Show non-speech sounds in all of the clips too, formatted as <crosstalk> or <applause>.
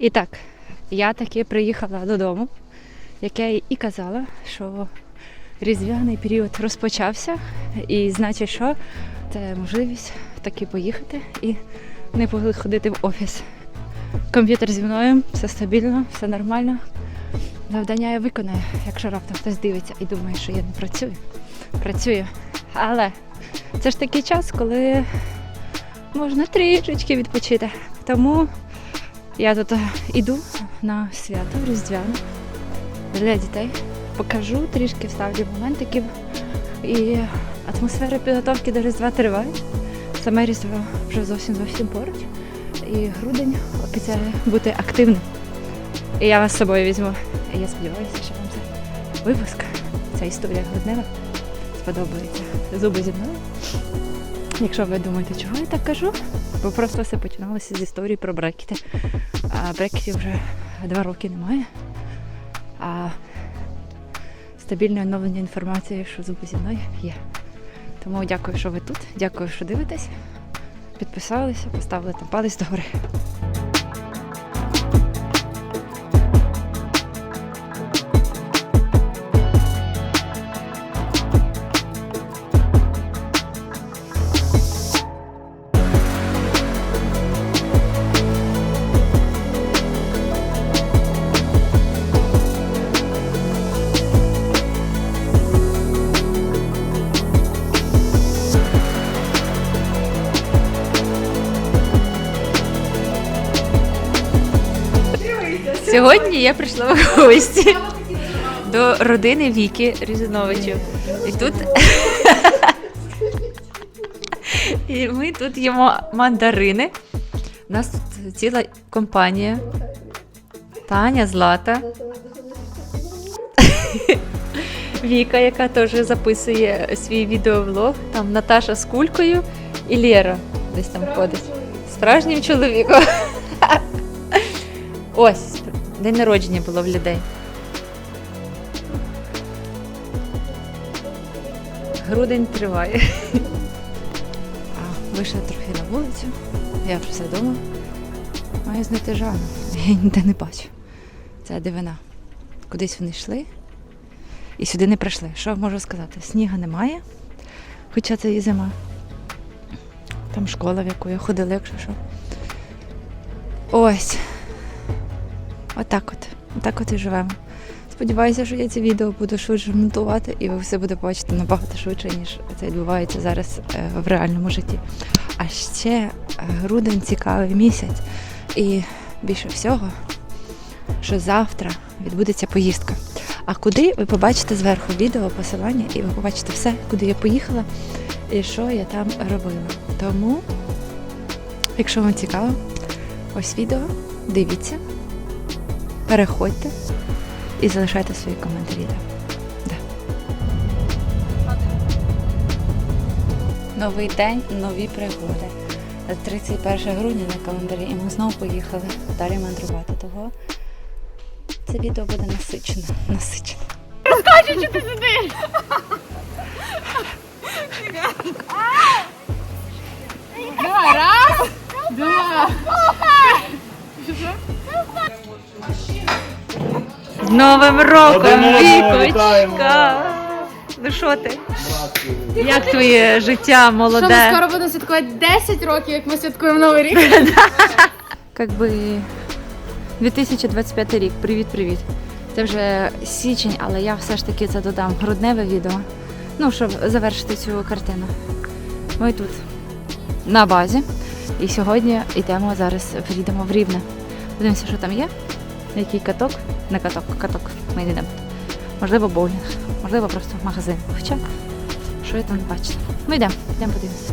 І так, я таки приїхала додому, як я і казала, що різдвяний період розпочався, і значить, що це можливість таки поїхати і не ходити в офіс. Комп'ютер зі мною, все стабільно, все нормально. Завдання я виконаю, якщо раптом хтось дивиться і думає, що я не працюю. Працюю. Але це ж такий час, коли можна трішечки відпочити. Тому я тут е, іду на свято Різдвяне для дітей. Покажу трішки вставлю моментиків. І атмосфера підготовки до Різдва триває. Саме Різдво вже зовсім зовсім поруч. І грудень обіцяє бути активним. І я вас з собою візьму. І я сподіваюся, що вам цей випуск, ця історія груднева сподобається. Зуби зі мною. Якщо ви думаєте, чого я так кажу, бо просто все починалося з історії про брекети. А брекетів вже два роки немає. А стабільне оновлення інформації, що зуби зі мною є. Тому дякую, що ви тут. Дякую, що дивитесь. Підписалися, поставили там палець догори. Сьогодні я прийшла в гості до родини Віки Різановичів. І тут <laughs> і ми тут їмо мандарини. У нас тут ціла компанія. Таня, Злата. <laughs> Віка, яка теж записує свій відеовлог. Там Наташа з кулькою і Лєра десь там ходить. Справжнім чоловіком. <laughs> Ось, день народження було в людей. Грудень триває. А, вийшла трохи на вулицю. Я вже все вдома. Маю знайти Жанну. Я її ніде не бачу. Це дивина. Кудись вони йшли і сюди не прийшли. Що можу сказати? Сніга немає, хоча це і зима. Там школа, в яку я ходила, якщо що. Ось. Отак от. Отак от і живемо. Сподіваюся, що я це відео буду швидше монтувати, і ви все будете бачити набагато швидше, ніж це відбувається зараз е, в реальному житті. А ще е, грудень цікавий місяць. І більше всього, що завтра відбудеться поїздка. А куди ви побачите зверху відео, посилання, і ви побачите все, куди я поїхала і що я там робила. Тому, якщо вам цікаво, ось відео, дивіться переходьте і залишайте свої коментарі. Да. Новий день, нові пригоди. 31 грудня на календарі, і ми знову поїхали далі мандрувати. Того це відео буде насичене. насичене. З Новим роком, Вікочка! Ну що ти? Як твоє життя Що ми молоде? скоро будемо святкувати 10 років, як ми святкуємо Новий рік. <laughs> Как би 2025 рік. Привіт-привіт. Це вже січень, але я все ж таки це додам грудневе відео. Ну, щоб завершити цю картину. Ми тут на базі. І сьогодні йдемо зараз, приїдемо в Рівне. Подивимося, що там є. Який каток? Не каток, каток. Ми йдемо. Можливо, боулінг, можливо, просто магазин. Хоча, що я там не бачила. Ми йдемо, йдемо подивимося.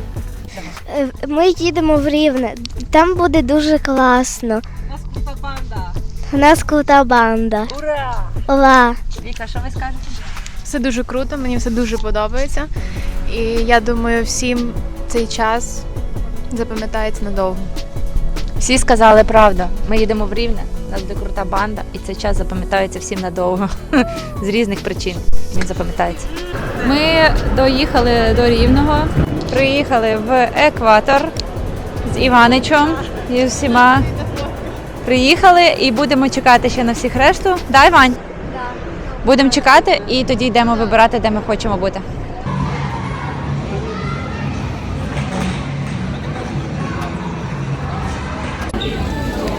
Е, Ми їдемо в Рівне. Там буде дуже класно. У нас крута банда. Ура! Ура! Віка, що ви скажете? Все дуже круто, мені все дуже подобається. І я думаю, всім цей час запам'ятається надовго. Всі сказали правду. Ми їдемо в Рівне, у нас буде крута банда, і цей час запам'ятається всім надовго. <laughs> З різних причин він запам'ятається. Ми доїхали до Рівного, приїхали в екватор з Іваничем і всіма Приїхали і будемо чекати ще на всіх решту. Дай, Вань? Будемо чекати і тоді йдемо вибирати, де ми хочемо бути.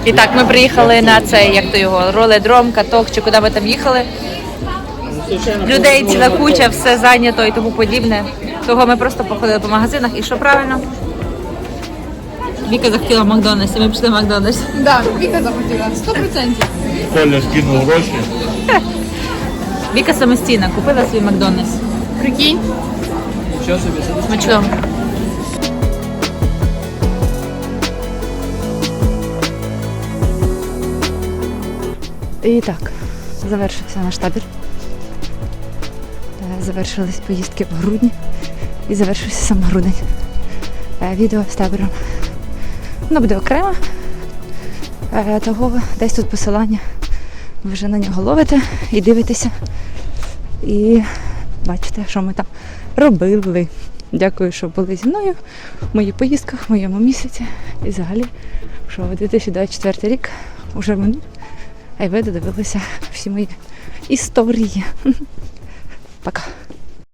І так, ми приїхали на цей, як то його, роледром, каток чи куди ми там їхали. Людей ціла куча, все зайнято і тому подібне. Того ми просто походили по магазинах і що правильно? Віка захотіла в Макдональдсі, ми пішли в Макдональдс. Да, Віка захотіла, 100%. Коля скинув гроші. Віка самостійна купила свій Макдональдс. Прикинь. Смачно. І так, завершився наш табір. Е, Завершились поїздки в грудні і завершився сам грудень. Е, Відео з табором. Воно буде окремо. Е, Того десь тут посилання. Ви вже на нього ловите і дивитеся. І бачите, що ми там робили. Дякую, що були зі мною в моїх поїздках, в моєму місяці. І взагалі, що 2024 рік вже минув, а й ви додивилися всі мої історії. Пока.